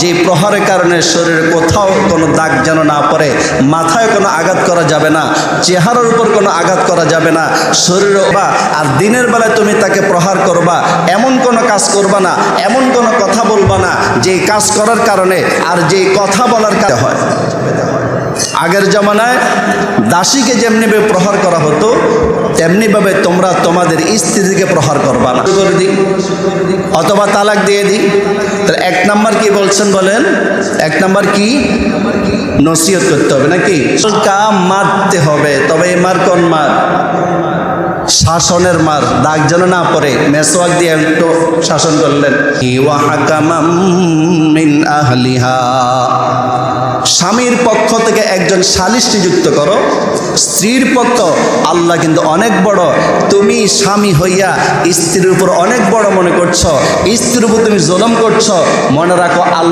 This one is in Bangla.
যে প্রহারের কারণে শরীরে কোথাও কোনো দাগ যেন না পড়ে, মাথায় কোনো আঘাত করা যাবে না, চেহারার উপর কোনো আঘাত করা যাবে না, শরীরে বা, আর দিনের বেলায় তুমি তাকে প্রহার করবা, এমন কোনো কাজ করবা না, এমন কোনো কথা বলবা না যে কাজ করার কারণে আর যে কথা বলার কারণে হয়। আগের জমানায় দাসীকে যেমনিভাবে প্রহার করা হতো তেমনিভাবে তোমরা তোমাদের স্ত্রীকে প্রহার করবা না। করে দিই অথবা তালাক দিয়ে দিই। তাহলে এক নাম্বার কি বলছেন বলেন? এক নাম্বার কি? নসিহত করতে হবে নাকি? কা মারতে হবে, তবে এই মার কোন মার? শাসনের মার, দাগ যেন না পড়ে। মেসোয়াক দিয়ে একটু শাসন করলেন। আহলিহা। স্বামীর পক্ষ থেকে একজন সালিশ নিযুক্ত করো। স্ত্রীর পক্ষ আল্লাহ কিন্তু অনেক বড়। তুমি স্বামী হইয়া স্ত্রীর উপর অনেক বড় মনে করছ, স্ত্রীর উপর তুমি জলম করছ। মনে রাখো, আল্লাহ